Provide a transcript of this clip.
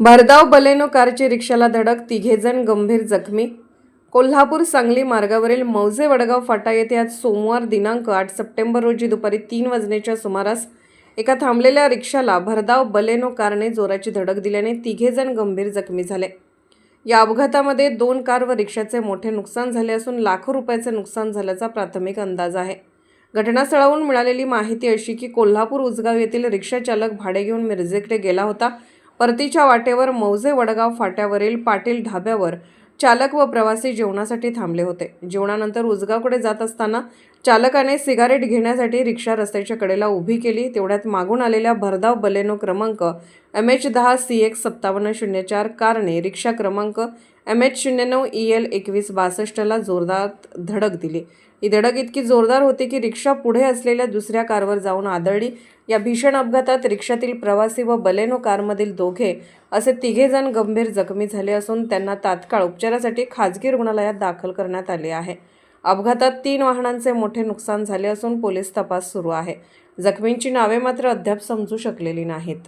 भरधाव बलेनो कारची रिक्षाला धडक तिघेजण गंभीर जखमी. कोल्हापूर सांगली मार्गावरील मौजे वडगाव फाटा येथे आज सोमवार दिनांक आठ सप्टेंबर रोजी दुपारी तीन वाजण्याच्या सुमारास एका थांबलेल्या रिक्षाला भरधाव बलेनो कारने जोराची धडक दिल्याने तिघेजण गंभीर जखमी झाले. या अपघातामध्ये दोन कार व रिक्षाचे मोठे नुकसान झाले असून लाखो रुपयाचे नुकसान झाल्याचा प्राथमिक अंदाज आहे. घटनास्थळाहून मिळालेली माहिती अशी की कोल्हापूर उजगाव येथील रिक्षाचालक भाडे घेऊन मिरजेकडे गेला होता. परतीच्या वाटेवर मौजे वडगाव फाट्यावरील पाटील ढाब्यावर चालक व प्रवासी जेवणासाठी थांबले होते. जेवणानंतर उजगावकडे जात असताना चालकाने सिगारेट घेण्यासाठी रिक्षा रस्त्याच्या कडेला उभी केली. तेवढ्यात मागून आलेल्या भरधाव बलेनो क्रमांक एम एच दहा सी एक्स सत्तावन्न शून्य चार कारने रिक्षा क्रमांक एम एच शून्य नऊ ई एल एकवीस बासष्टला जोरदार धडक दिली. ही धडक इतकी जोरदार होती की रिक्षा पुढे असलेल्या दुसऱ्या कारवर जाऊन आदळली. या भीषण अपघातात रिक्षातील प्रवासी व बलेनो कारमधील दोघे असे तिघेजण गंभीर जखमी झाले असून त्यांना तात्काळ उपचारासाठी खाजगी रुग्णालयात दाखल करण्यात आले आहे. अपघातात तीन वाहनांचे मोठे नुकसान झाले असून पोलीस तपास सुरू आहे. जखमींची नावे मात्र अद्याप समजू शकलेली नाहीत.